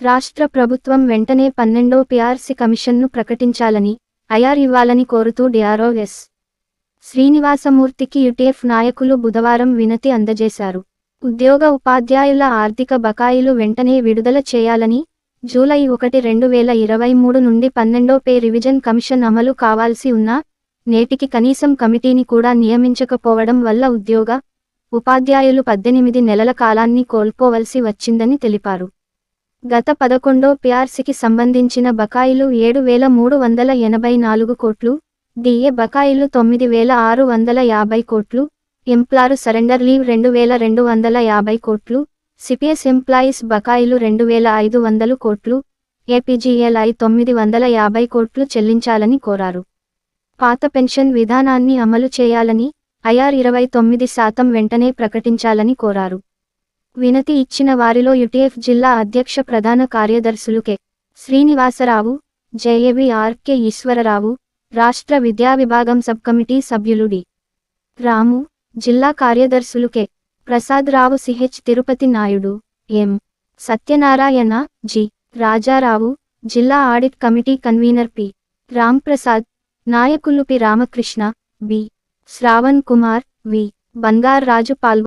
రాష్ట్ర ప్రభుత్వం వెంటనే పన్నెండో పీఆర్సీ కమిషన్ను ప్రకటించాలని ఐఆర్ ఇవ్వాలని కోరుతూ డిఆర్ఓ ఎస్ శ్రీనివాసమూర్తికి యుటిఎఫ్ నాయకులు బుధవారం వినతి అందజేశారు. ఉద్యోగ ఉపాధ్యాయుల ఆర్థిక బకాయిలు వెంటనే విడుదల చేయాలని జూలై ఒకటి రెండు వేల ఇరవై మూడు నుండి పన్నెండో పే రివిజన్ కమిషన్ అమలు కావాల్సి ఉన్నా నేటికి కనీసం కమిటీని కూడా నియమించకపోవడం వల్ల ఉద్యోగ ఉపాధ్యాయులు పద్దెనిమిది నెలల కాలాన్ని కోల్పోవలసి వచ్చిందని తెలిపారు. గత పదకొండో పిఆర్సీకి సంబంధించిన బకాయిలు ఏడు వేల మూడు వందల ఎనభై నాలుగు కోట్లు డిఏ బకాయిలు తొమ్మిది వేల ఆరు వందల యాభై కోట్లు ఎంప్లారు సరెండర్ లీవ్ రెండు వేల రెండు వందల యాభై కోట్లు సిపిఎస్ ఎంప్లాయీస్ బకాయిలు రెండు వేల ఐదు వందలు కోట్లు ఏపీజీఎల్ఐ తొమ్మిది వందల యాభై కోట్లు చెల్లించాలని కోరారు. పాత పెన్షన్ విధానాన్ని అమలు చేయాలని ఐఆర్ ఇరవై తొమ్మిది శాతం వెంటనే ప్రకటించాలని కోరారు. వినతి ఇచ్చిన వారిలో యుటిఎఫ్ జిల్లా అధ్యక్ష ప్రధాన కార్యదర్శులు K. Srinivasarao JAB RK Eswararao రాష్ట్ర విద్యా విభాగం సబ్ కమిటీ సభ్యులు డి. రాము జిల్లా కార్యదర్శులు K. Prasadarao CH Tirupati Naidu M. Satyanarayana G. Rajarao జిల్లా audit committee convener P. Ramprasad నాయకులు P. Ramakrishna B. Shravan Kumar V. Bangar Raju పాల్గొన్నారు